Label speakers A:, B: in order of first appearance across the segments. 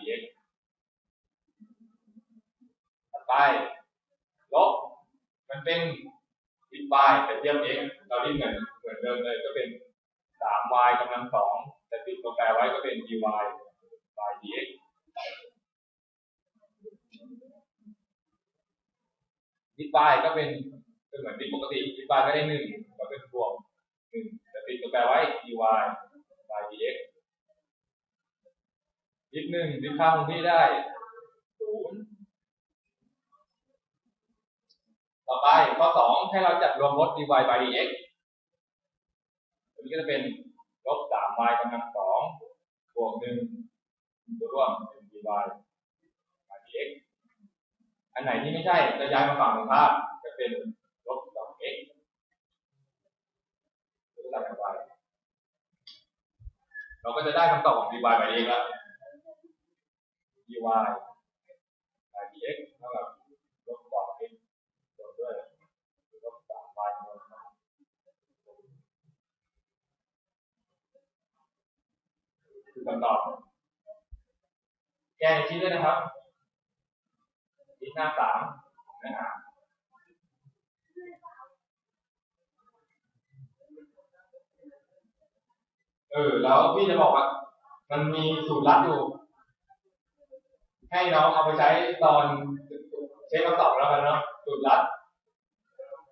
A: dx ต่อไปลบมันเป็นดิฟ y แต่เทียบ x เราที่เหมือนเหมือนเดิมเลยก็เป็น 3y กำลังสองแต่ติดตัวแปรไว้ก็เป็น dy y dx ดิฟ y ก็เป็นเป็นเหมือนดิฟปกติดิฟ y ก็ได้หนึ่งก็เป็นบวกหนึ่งแต่ติดตัวแปรไว้ dy y dx ดิฟหนึ่งดิค่าคงที่ได้ศูนย์ต่อไปข้อสองให้เราจัดรวมลด dy by dx อันนี้ก็จะเป็นลบสาม y กำลังสองบวกหนึ่งตัวร่วมเป็น dy by dx อันไหนที่ไม่ใช่จะย้ายมาฝั่งตรงข้ามจะเป็นลบสอง x หรือตัดกันไปเราก็จะได้คำตอบของ dy by dx แล้ว dy dx เท่ากับลบสอง x บวกด้วยลบสาม y กำลังสองคือคำตอบ แก้ในชีทด้วยนะครับชีทหน้าสามนะฮะเออ แล้วพี่จะบอกว่า มันมีสูตรลัดอยู่ ให้น้องเอาไปใช้ตอนเช็คคำตอบแล้วกันเนาะสูตรลัด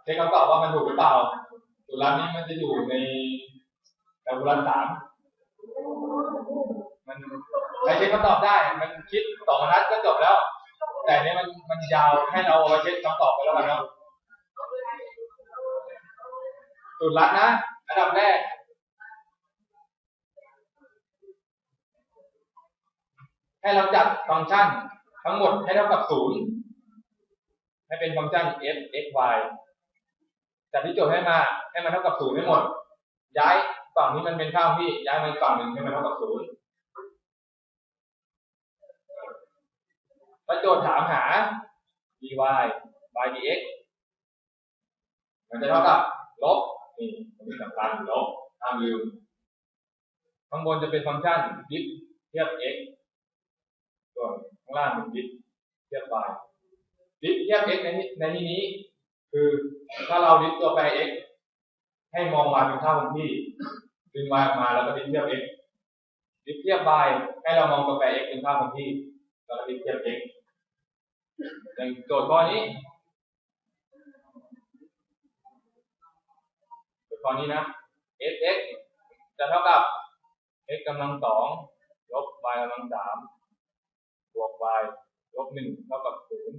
A: เช็คคำตอบว่ามันถูกหรือเปล่าสูตรลัดนี้มันจะอยู่ในแตบุรันสามมันใครเช็คคำตอบได้ มันคิดสองบรรทัดก็จบแล้ว แต่เนี้ยมันมันยาวให้เราเอาไปเช็คคำตอบไปแล้วกันเนาะสูตรลัดนะอันดับแรก ให้เราจัดฟังก์ชันทั้งหมดให้เท่ากับศูนย์ให้เป็นฟังก์ชัน f x y จัดที่โจทย์ให้มา ให้มันเท่ากับศูนย์ให้หมด ย้ายฝั่งนี้มันเป็นข้างที่ย้ายมาอีกฝั่งหนึ่งให้มันเท่ากับศูนย์พระโจทย์ถามหา dy by dx มันจะเท่ากับลบนี่มันมีสำคัญลบห้ามลืมข้างบนจะเป็นฟังก์ชัน diff เทียบ x ส่วนข้างล่างเป็น diff เทียบ y diff เทียบ x ในที่ในที่นี้ คือถ้าเรา diff ตัวแปร x ให้มอง y เป็นค่าคงที่ดึง y ออกมาแล้วก็ diff เทียบ x diff เทียบ y ให้เรามองตัวแปร x เป็นค่าคงที่แล้วก็ diff เทียบ x อย่างโจทย์ข้อนี้โจทย์ข้อนี้นะ f x จะเท่ากับ x กำลังสองลบ y กำลังสาม วก y ลบหนึ่งเท่ากับศูนย์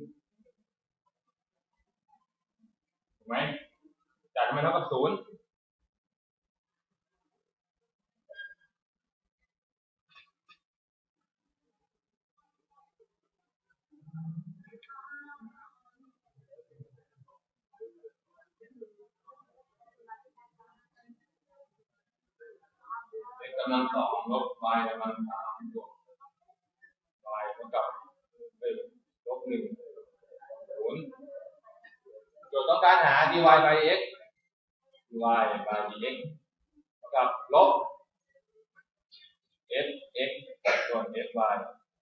A: ถูกไหมจากมันเท่ากับศูนย์เกำลังสองลบ y กำลังสามบวก y เท่ากับเอ้ยลบ หนึ่งศูนย์โจทย์ต้องการหา dy by dx dy by dx เท่ากับลบ f x ส่วน f y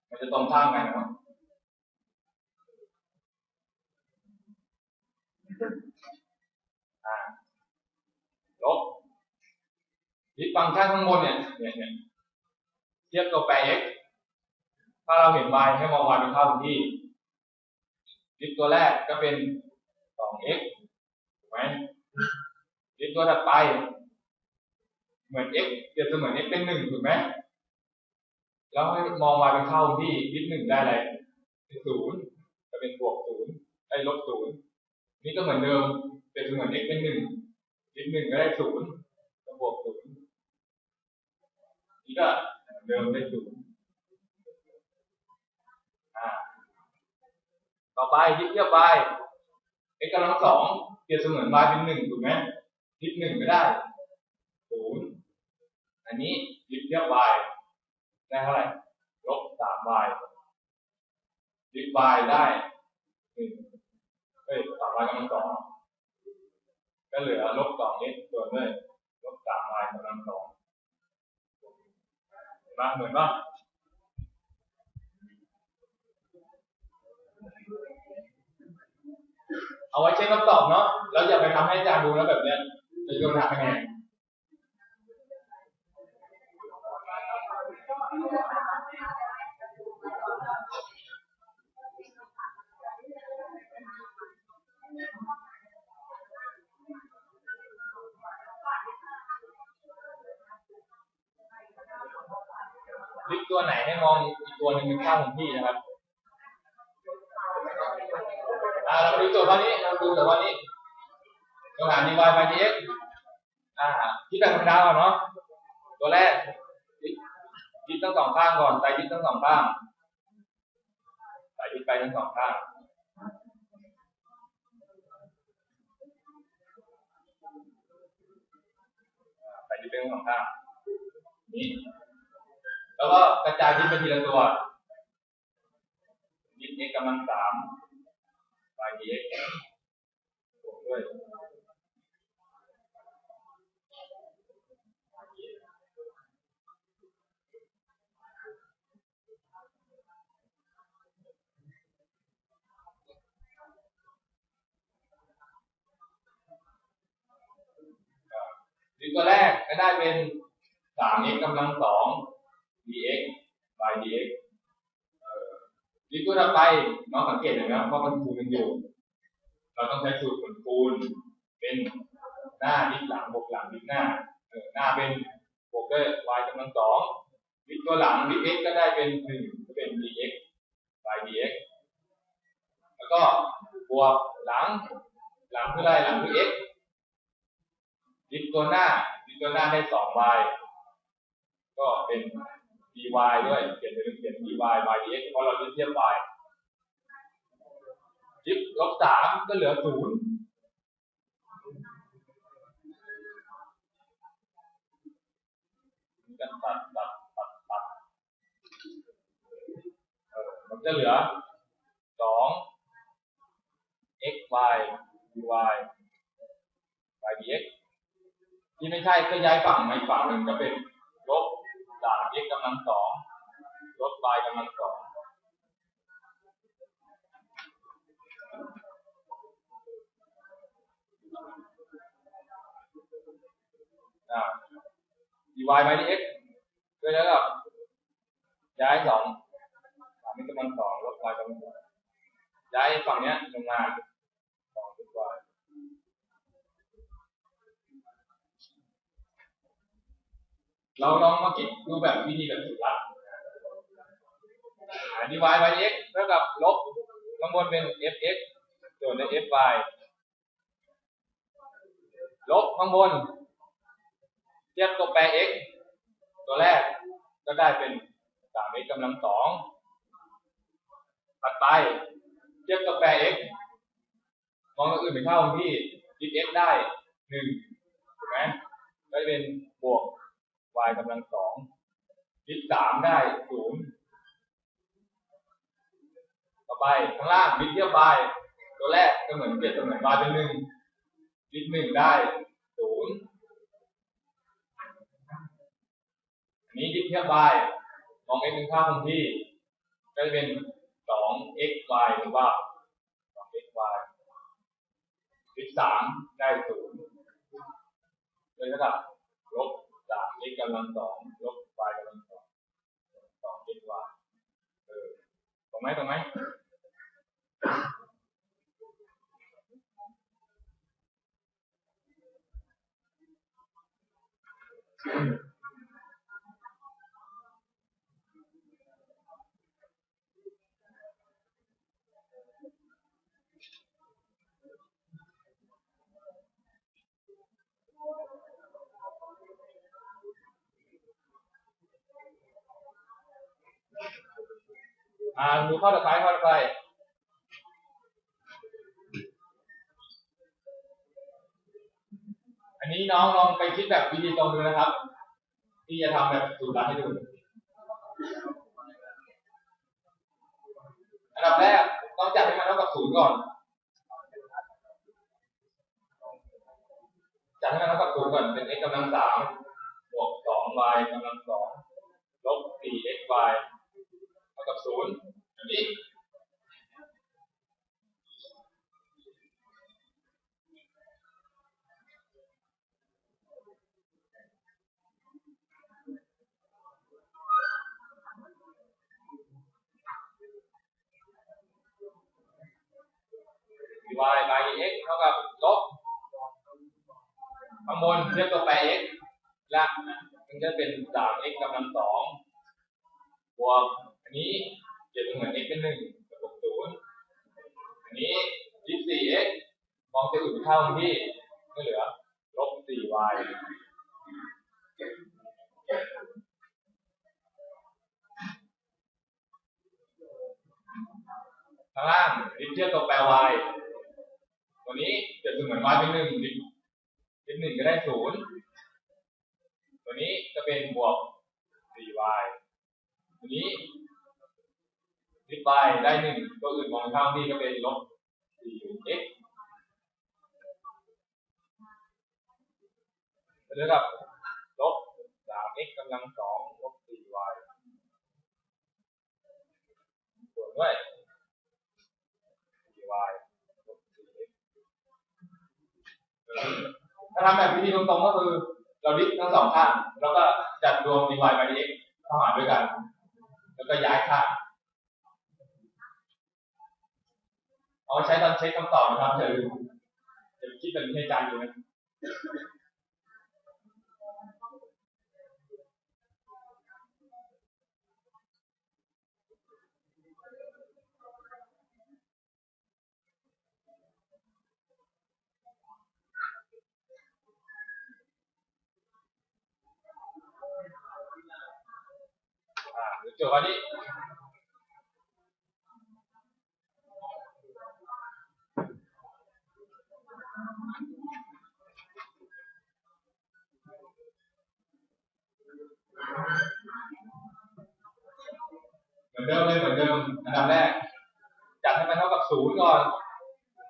A: มันจะตรงข้ามกันนะครับลบดิฟังก์ชันข้างบนเนี่ยเนี่ยเนี่ยเทียบตัวแปร x ถ้าเราเห็น y ให้มอง y เป็นค่าที่ ดิฟตัวแรกก็เป็น 2x ถูกไหมดิฟตัวถัดไป เหมือน x เปรียบเสมือน x เป็นหนึ่งถูกไหมแล้วให้มอง y เป็นค่าที่ดิฟหนึ่งได้อะไรเป็นศูนย์จะเป็นบวกศูนย์ได้ลบศูนย์นี่ก็เหมือนเดิมเปรียบเสมือน x เป็นหนึ่งดิฟหนึ่งก็ได้ศูนย์บวกศูนย์นี่ก็เดิมได้ศูนย์อ่า ต่อไปดิฟเทียบ y x กำลังสองเปรียบเสมือน y เป็นหนึ่งถูกไหมดิฟหนึ่งก็ได้ศูนย์อันนี้ดิฟเทียบ y ได้เท่าไหร่ลบสาม y ดิฟ y ได้หนึ่งเอ้ยสาม y กำลังสองก็เหลือลบสอง x ส่วนด้วยลบสาม y กำลังสองเห็นปะเหมือนปะ เอาไว้เช็คคำตอบเนาะแล้วอย่าไปทำให้อาจารย์ดูแล้วแบบเนี้ยจะโดนหักคะแนนลิกตัวไหนให้มองอีกตัวหนึ่งเป็นค่าของที่นะครับ เราดูโจทย์ข้อนี้เราดูโจทย์ข้อนี้เราหา dy by dx อ่าที่แบบธรรมดาก่อนเนาะตัวแรกยึดทั้งสองข้างก่อนใส่ยึดทั้งสองข้างใส่ยึดไปทั้งสองข้างใส่ยึดไปทั้งสองข้างนี่แล้วก็กระจายยึดไปทีละตัวยึด x กำลังสาม y dx บวกด้วยดิตัวแรกก็ได้เป็น 3x กำลังสอง dx by dx ดิตัวต่อไปน้องสังเกตเห็นไหมว่ามันคูณกันอยู่ เราต้องใช้สูตรผลคูณ เป็นหน้าดิหลังบวกหลังดิหน้าเออหน้าเป็นบวกด้วย y กำลังสองดิตัวหลังดิ x ก็ได้เป็นหนึ่งก็เป็น dx y dx แล้วก็บวกหลัง หลังคืออะไรหลังคือ x ดิตัวหน้าดิตัวหน้าได้สอง y ก็เป็น dy ด้วยเขียนเป็นเขียน dy by dx เพราะเราจะเทียบ y ดิฟลบสามก็เหลือศูนย์กันตัดตัดตัดตัดเออมันจะเหลือสอง x y dy by dx ที่ไม่ใช่ก็ย้ายฝั่งมาอีกฝั่งหนึ่งก็เป็นลบ สาม x กกำลังสองลบ y กำลังสองอ่า dy by dx ด้วยแล้วก็ย้ายสองสาม x กำลังสองลบ y กำลังสองย้ายฝั่งเนี้ยลงมาสองลบ y เราลองมาคิดดูแบบวิธีแบบสุดลัด dy by dx เท่ากับลบข้างบนเป็น fx ส่วนใน fy ลบข้างบนเทียบตัวแปร x ตัวแรกก็ได้เป็น 3x กำลังสองถัดไปเทียบตัวแปร x มองตัวอื่นเป็นเท่าที่ยึด x ได้หนึ่งถูกไหมก็จะเป็นบวก y กำลังสองยึดสามได้ศูนย์ต่อไปข้างล่างยึดเทียบ y ตัวแรกก็เหมือนเปรียบเสมือน y เป็นหนึ่งยึดหนึ่งได้ศูนย์อันนี้ยึดเทียบ y มอง x เป็นค่าคงที่ก็จะเป็นสอง x y หรือว่าสอง x y ยึดสามได้ศูนย์เลยนะครับลบ จาเลขกำลังสองลบฟายกำลังสองสอง x y เออตรงไหมตรงไหมอืม ข้อต่อไปข้อต่อไปอันนี้น้องลองไปคิดแบบวิธีตรงดูนะครับ ที่จะทำแบบสูตรลัดให้ดูอันดับแรกต้องจับให้มันเท่ากับศูนย์ก่อนจับให้มันเท่ากับศูนย์ก่อนเป็น x กำลังสามบวกสอง y กำลังสองลบสี่ x y เท่ากับศูนย์ y by x เท่ากับลบข้างบนเทียบตัวแปร x ละมันจะเป็น 3x กำลัง2บวกอันนี้ เก็บเหมือน x เป็นหนึ่งกับศูนย์อันนี้ 24x มองจะอื่นเท่าที่ก็เหลือลบ 4y ข้างล่างดิฟเทียบตัวแปร y ตัวนี้เปรียบเสมือน y เป็นหนึ่งดิฟดิฟหนึ่งก็ได้ศูนย์ตัวนี้จะเป็นบวก 4y ตัวนี้ ดิฟ y ได้หนึ่งตัวอื่นมองข้างที่ก็เป็นลบ 4x เท่ากับลบ 3x กำลังสองลบ 4y ส่วนด้วย y ลบ 4x ถ้าทำแบบวิธีตรงๆก็คือเราดิทั้งสองข้างแล้วก็จัดรวม dy by dx เข้าหาด้วยกัน แล้วก็ย้ายข้าง เอาใช้ตอนเช็คคำตอบนะครับอย่าลืมจะคิดเป็นให้จานอยู่นะอ่าเดี๋ยวโจทย์ข้อนี้ เดิมเลยเหมือนเดิมอันดับแรก จัดให้มันเท่ากับศูนย์ก่อน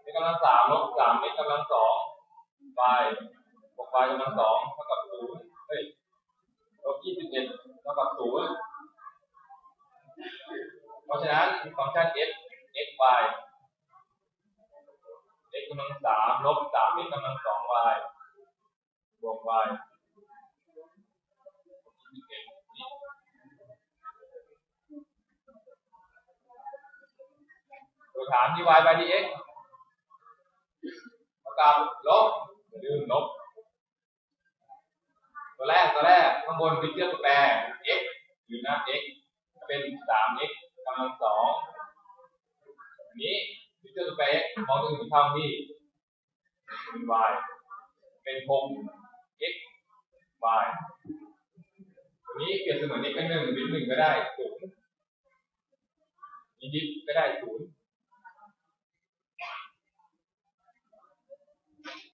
A: ในกำลังสามลบสามในกำลังสอง y บวก y กำลังสองเท่ากับศูนย์เฮ้ยลบยี่สิบเอ็ดเท่ากับศูนย์เพราะฉะนั้นฟังก์ชัน f x y x กำลังสามลบสาม x กำลังสอง y บวก y ตัวฐานที่ y by dx เท่ากับลบอย่าลืมลบ ตัวแรกตัวแรกข้างบนคือเทียบตัวแปร x หรือหน้า x เป็น 3x กำลังสองอันนี้ฟิเจอร์ตัวแปร x มองตัวอื่นเท่าที่เป็น y เป็น 6x y ตัวนี้เปรียบเสมือน x เป็นหนึ่งเป็นหนึ่งก็ได้ศูนย์นี่ดิฟก็ได้ศูนย์